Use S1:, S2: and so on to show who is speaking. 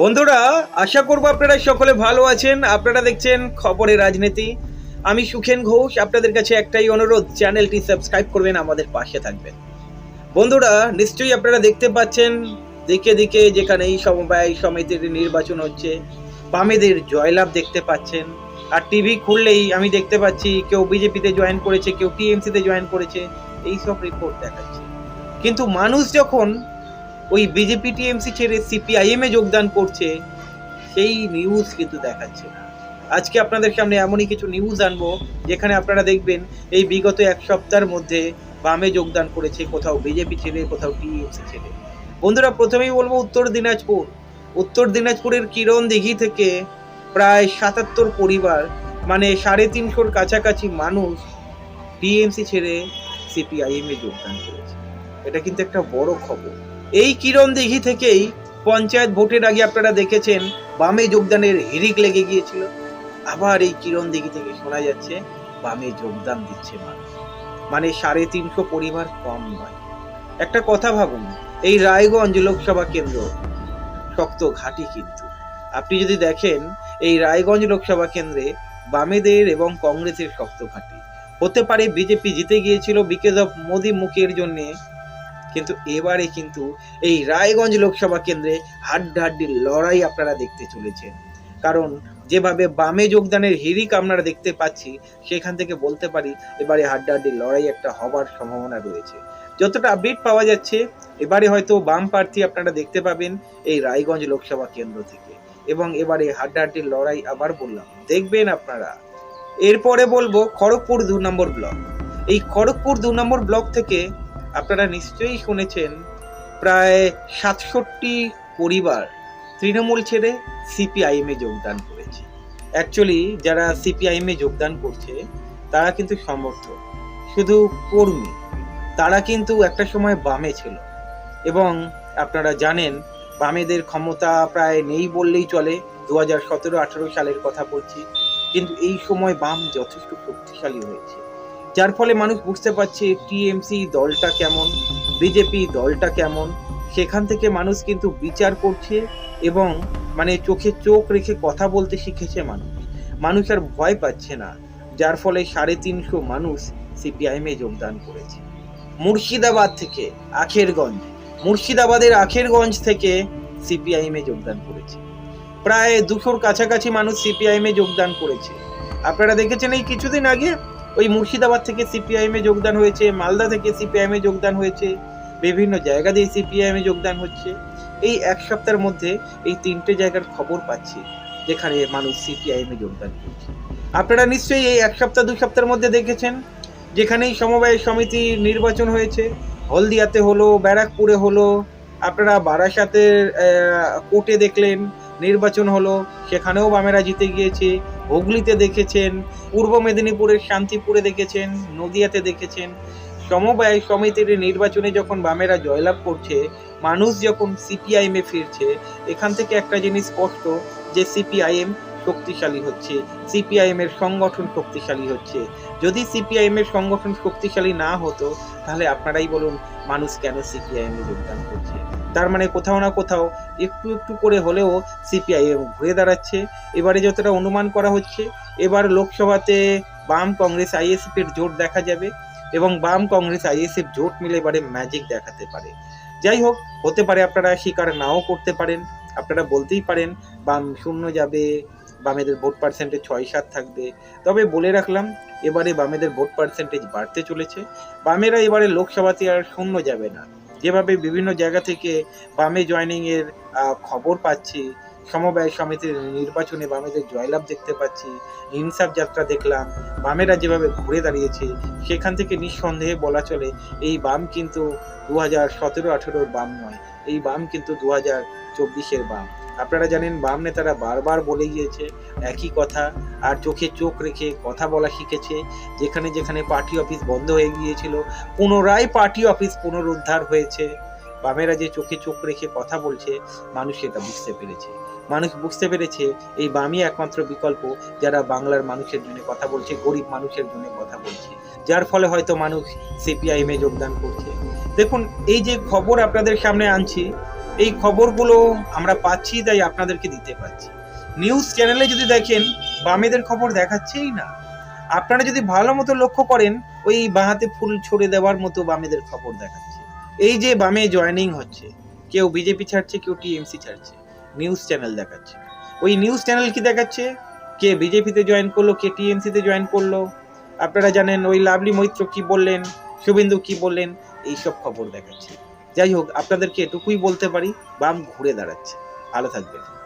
S1: বন্ধুরা, আশা করব আপনারা সকলে ভালো আছেন। আপনারা দেখছেন খবরের রাজনীতি। আমি সুখেন ঘোষ, আপনাদের কাছে একটাই অনুরোধ, চ্যানেলটি সাবস্ক্রাইব করবেন, আমাদের পাশে থাকবেন। বন্ধুরা, নিশ্চয়ই আপনারা দেখতে পাচ্ছেন, দিকে দিকে যেখানে এই সমবায় সমিতির নির্বাচন হচ্ছে, বামেদের জয়লাভ দেখতে পাচ্ছেন। আর টিভি খুললেই আমি দেখতে পাচ্ছি, কেউ বিজেপিতে জয়েন করেছে, কেউ টিএমসিতে জয়েন করেছে এই সব রিপোর্ট দেখাচ্ছে। কিন্তু মানুষ যখন ওই বিজেপি টিএমসি ছেড়ে সিপিআইএম যোগদান করছে, সেই নিউজ কিন্তু দেখাচ্ছে না। আজকে আপনাদের সামনে এমনই কিছু নিউজ আনব, যেখানে আপনারা দেখবেন এই বিগত এক সপ্তাহের মধ্যে বামে যোগদান করেছে কোথাও বিজেপি ছেড়ে, কোথাও টিএমসি ছেড়ে। বন্ধুরা, প্রথমেই বলব উত্তর দিনাজপুর। উত্তর দিনাজপুরের কিরণ দিঘি থেকে প্রায় সাতাত্তর পরিবার মানে সাড়ে তিনশোর কাছাকাছি মানুষ টিএমসি ছেড়ে সিপিআইএম এ যোগদান করেছে। এটা কিন্তু একটা বড় খবর। এই কিরণ দিঘি থেকেই পঞ্চায়েত ভোটের আগে আপনারা দেখেছেন বামে যোগদানের হিরিক লেগে গিয়েছিল। আবার এই কিরণ দিঘি থেকে শোনা যাচ্ছে বামে যোগদান দিচ্ছে মানুষ। মানে সাড়ে তিনশো পরিবার কম নয়। একটা কথা ভাবুন, এই রায়গঞ্জ লোকসভা কেন্দ্র শক্ত ঘাঁটি কিন্তু। আপনি যদি দেখেন, এই রায়গঞ্জ লোকসভা কেন্দ্রে বামেদের এবং কংগ্রেসের শক্ত ঘাঁটি। হতে পারে বিজেপি জিতে গিয়েছিল বিকজ অফ মোদি মুখের জন্যে কিন্তু এবারে কিন্তু এই রায়গঞ্জ লোকসভা কেন্দ্রে হাড্ডাহাড্ডি লড়াই আপনারা দেখতে চলেছেন। কারণ যেভাবে বামে যোগদানের হিরিক আপনারা দেখতে পাচ্ছি, সেখান থেকে বলতে পারি এবারে হাড্ডাহাড্ডি লড়াই একটা হবার সম্ভাবনা রয়েছে। যতটা আপডেট পাওয়া যাচ্ছে, এবারে হয়তো বাম প্রার্থী আপনারা দেখতে পাবেন এই রায়গঞ্জ লোকসভা কেন্দ্র থেকে। এবং এবারে হাড্ডাহাড্ডি লড়াই আবার বললাম, দেখবেন আপনারা। এরপরে বলব খড়গপুর দু নম্বর ব্লক। এই খড়গপুর দু নম্বর ব্লক থেকে আপনারা নিশ্চয়ই শুনেছেন, প্রায় সাতষট্টি পরিবার তৃণমূল ছেড়ে সিপিআইএম যোগদান করেছে। অ্যাকচুয়ালি যারা সিপিআইএম যোগদান করছে, তারা কিন্তু সমর্থক, শুধু কর্মী। তারা কিন্তু একটা সময় বামে ছিল। এবং আপনারা জানেন, বামেদের ক্ষমতা প্রায় নেই বললেই চলে দু হাজার সতেরো আঠেরো সালের কথা বলছি। কিন্তু এই সময় বাম যথেষ্ট শক্তিশালী হয়েছে। যার ফলে মানুষ বুঝতে পারছে টিএমসি দলটা কেমন, বিজেপি দলটা কেমন। সেখান থেকে মানুষ কিন্তু বিচার করছে এবং মানে চোখে চোখ রেখে কথা বলতে শিখেছে মানুষ। মানুষ আর ভয় পাচ্ছে না, যার ফলে সাড়ে তিনশো মানুষ সিপিআইএম যোগদান করেছে। মুর্শিদাবাদ থেকে আখেরগঞ্জ, মুর্শিদাবাদের আখেরগঞ্জ থেকে সিপিআইএম যোগদান করেছে। প্রায় দুশোর কাছাকাছি মানুষ সিপিআইএম যোগদান করেছে। আপনারা দেখেছেন এই কিছুদিন আগে ওই মুর্শিদাবাদ থেকে সিপিআইএম যোগদান হয়েছে, মালদা থেকে সিপিআইএম যোগদান হয়েছে, বিভিন্ন জায়গা দিয়ে সিপিআইএম যোগদান হচ্ছে। এই এক সপ্তাহের মধ্যে এই তিনটে জায়গার খবর পাচ্ছি, যেখানে মানুষ সিপিআইএম যোগদান করছে। আপনারা নিশ্চয়ই এই এক সপ্তাহ, দু সপ্তাহের মধ্যে দেখেছেন, যেখানেই সমবায় সমিতি নির্বাচন হয়েছে, হলদিয়াতে হলো, ব্যারাকপুরে হলো, আপনারা বারাসাতের কোর্টে দেখলেন, নির্বাচন হলো, সেখানেও বামেরা জিতে গিয়েছে। হুগলিতে দেখেছেন, পূর্ব মেদিনীপুরের শান্তিপুরে দেখেছেন, নদিয়াতে দেখেছেন। সমবায় সমিতির নির্বাচনে যখন বামেরা জয়লাভ করছে, মানুষ যখন সিপিআইএম ফিরছে, এখান থেকে একটা জিনিস স্পষ্ট, যে সিপিআইএম শক্তিশালী হচ্ছে সিপিআইএম এর সংগঠন শক্তিশালী হচ্ছে। যদি সিপিআইএম এর সংগঠন শক্তিশালী না হতো, তাহলে আপনারাই বলুন, মানুষ কেন সিপিআইএম এ যোগদান করছে? তার মানে কোথাও না কোথাও একটু একটু করে হলেও সিপিআইএম ঘুরে দাঁড়াচ্ছে। এবারে যতটা অনুমান করা হচ্ছে, এবার লোকসভাতে বাম কংগ্রেস আইএসএফের জোট দেখা যাবে এবং বাম কংগ্রেস আইএসএফ জোট মিলে এবারে ম্যাজিক দেখাতে পারে। যাই হোক, হতে পারে আপনারা স্বীকার নাও করতে পারেন। আপনারা বলতেই পারেন, বাম শূন্য যাবে, বামেদের ভোট পার্সেন্টেজ ছয় সাত থাকবে। তবে বলে রাখলাম, এবারে বামেদের ভোট পার্সেন্টেজ বাড়তে চলেছে। বামেরা এবারে লোকসভাতে আর শূন্য যাবে না। যেভাবে বিভিন্ন জায়গা থেকে বামে জয়নিংয়ের খবর পাচ্ছি সমবায় সমিতির নির্বাচনে বামেদের জয়লাভ দেখতে পাচ্ছি ইনসাফ যাত্রা দেখলাম, বামেরা যেভাবে ঘুরে দাঁড়িয়েছে, সেখান থেকে নিঃসন্দেহে বলা চলে এই বাম কিন্তু দু হাজার সতেরো আঠেরোর বাম নয়, এই বাম কিন্তু দু হাজার চব্বিশের বাম। আপনারা জানেন বাম নেতারা বারবার বলে গিয়েছে, একই কথা, আর চোখে চোখ রেখে কথা বলা শিখেছে, যেখানে যেখানে পার্টি অফিস বন্ধ হয়ে গিয়েছিল, পুনরায় পার্টি অফিস পুনরুদ্ধার হয়েছে। বামেরা যে চোখে চোখ রেখে কথা বলছে, মানুষ এটা বুঝতে পেরেছে। মানুষ বুঝতে পেরেছে, এই বামই একমাত্র বিকল্প যারা বাংলার মানুষের জন্য কথা বলছে, গরিব মানুষের জন্য কথা বলছে। যার ফলে হয়তো মানুষ সিপিআইএম যোগদান করছে। দেখুন, এই যে খবর আপনাদের সামনে আনছি, এই খবরগুলো আমরা পাচ্ছি, তাই আপনাদেরকে দিতে পারছি। নিউজ চ্যানেলে যদি দেখেন, বামেদের খবর দেখাচ্ছেই না। আপনারা যদি ভালো মতো লক্ষ্য করেন, ওই বাঁহাতে ফুল ছড়ে দেওয়ার মতো বামেদের খবর দেখাচ্ছে। এই যে বামে জয়নিং হচ্ছে, কেউ বিজেপি ছাড়ছে, কেউ টিএমসি ছাড়ছে নিউজ চ্যানেল দেখাচ্ছে। ওই নিউজ চ্যানেল কি দেখাচ্ছে? কে বিজেপিতে জয়েন করল, কে টিএমসিতে জয়েন করল। আপনারা জানেন ওই লাভলি মৈত্র কি বললেন, শুভেন্দু কি বললেন এইসব খবর দেখাচ্ছে। যাই হোক, আপনাদেরকে এটুকুই বলতে পারি, বাম ঘুরে দাঁড়াচ্ছে। ভালো থাকবেন।